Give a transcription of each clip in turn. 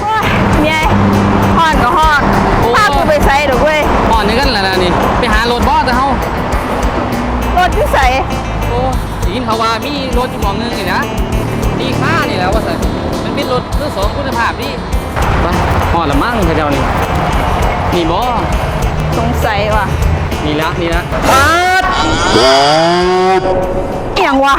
โอ้ยเมียฮอดก็ฮอดโอ้ พากูไปใส่ดอกเว้ยอ่อนนี่กันแหละนะนี่ ไปหารถบอสแต่เฮารถที่ใส่โอ้ได้ยินเขาว่ามีรถอยู่หมองหนึงนี่นะดีค่านี่แหล้วว่าสิมันเป็นรถมือสองคุณภาพดีไปหอดละมั่งแถวๆนี้นี่บอสงสัยว่ะนี่ละนี่ละ อหย่างวะ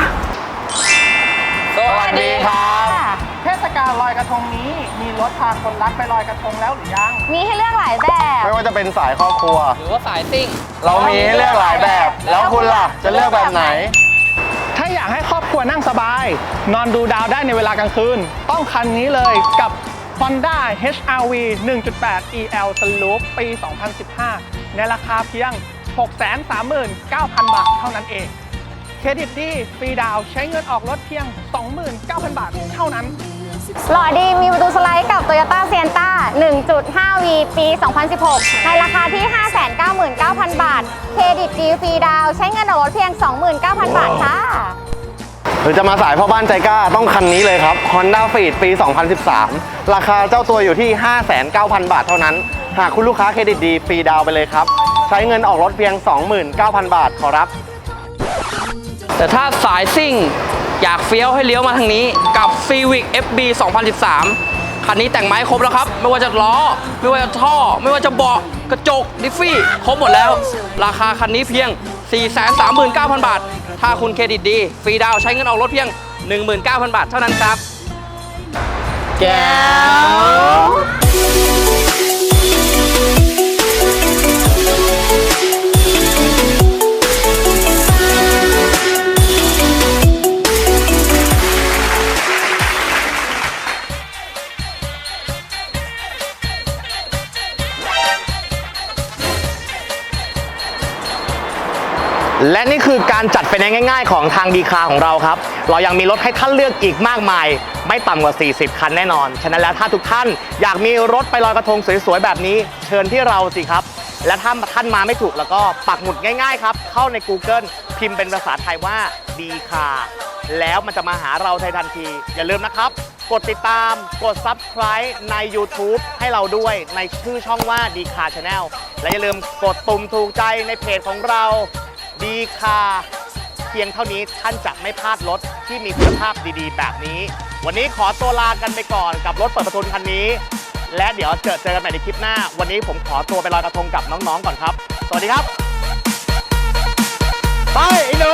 สวัสดีครับเทศกาลลอยกระทงนี้มีรถพาคนรักไปลอยกระทงแล้วหรือยัง มีให้เลือกหลายแบบ ไม่ว่าจะเป็นสายครอบครัว หรือว่าสายซิ่ง เรามีให้เลือกหลายแบบ แล้วคุณล่ะจะเลือกแบบไหน ถ้าอยากให้ครอบครัวนั่งสบาย นอนดูดาวได้ในเวลากลางคืน ต้องคันนี้เลยกับ Honda HR-V 1.8 EL Sunroof ปี 2015 ในราคาเพียง 639,000 บาทเท่านั้นเอง เครดิตดีฟรีดาวน์ใช้เงินออกรถเพียง 29,000 บาทเท่านั้น หล่อดีมีประตูสไลด์กับ Toyota Sienna 1.5V ปี 2016 ในราคาที่ 599,000 บาท เครดิตดีฟรีดาวน์ใช้เงินออกรถเพียง 29,000 บาทค่ะหรือจะมาสายพ่อบ้านใจกล้าต้องคันนี้เลยครับ Honda Freed ปี 2013 ราคาเจ้าตัวอยู่ที่ 5,900 บาทเท่านั้น หากคุณลูกค้าเครดิตดีฟรีดาวน์ไปเลยครับ ใช้เงินออกรถเพียง 29,000 บาทขอรับ แต่ถ้าสายซิ่งอยากเฟี้ยวให้เลี้ยวมาทางนี้กับ Civic FB 2013 คันนี้แต่งไม้ครบแล้วครับ ไม่ว่าจะล้อ ไม่ว่าจะท่อ ไม่ว่าจะเบาะกระจกดิฟฟี่ครบหมดแล้ว ราคาคันนี้เพียง 439,000 บาท ถ้าคุณเครดิตดี ฟรีดาวน์ใช้เงินออกรถเพียง 19,000 บาทเท่านั้นครับ แก้ว และนี่คือการจัดไฟแนนซ์ง่าย ๆ ของทางดีคาของเราครับ เรายังมีรถให้ท่านเลือกอีกมากมาย ไม่ต่ำกว่า 40 คันแน่นอน ฉะนั้นแล้วถ้าทุกท่านอยากมีรถไปลอยกระทงสวยๆ แบบนี้ เชิญที่เราสิครับ และถ้าท่านมาไม่ถูกแล้วก็ปักหมุดง่าย ๆ ครับ เข้าใน Google พิมพ์เป็นภาษาไทยว่าดีคาแล้วมันจะมาหาเราทันที อย่าลืมนะครับ กดติดตาม กด Subscribe ใน YouTube ให้เราด้วยในชื่อช่องว่าดีคาชาแนลและอย่าลืมกดตุ่มถูกใจในเพจของเรา ดีคาเพียงเท่านี้ท่านจะไม่พลาดรถที่มีคุณภาพดีๆ แบบนี้ วันนี้ขอตัวลากันไปก่อนกับรถเปิดประทุนคันนี้ และเดี๋ยวเจอเจอกันใหม่ในคลิปหน้า วันนี้ผมขอตัวไปลอยกระทงกับน้องๆก่อนครับ สวัสดีครับ ไปไอ้หนู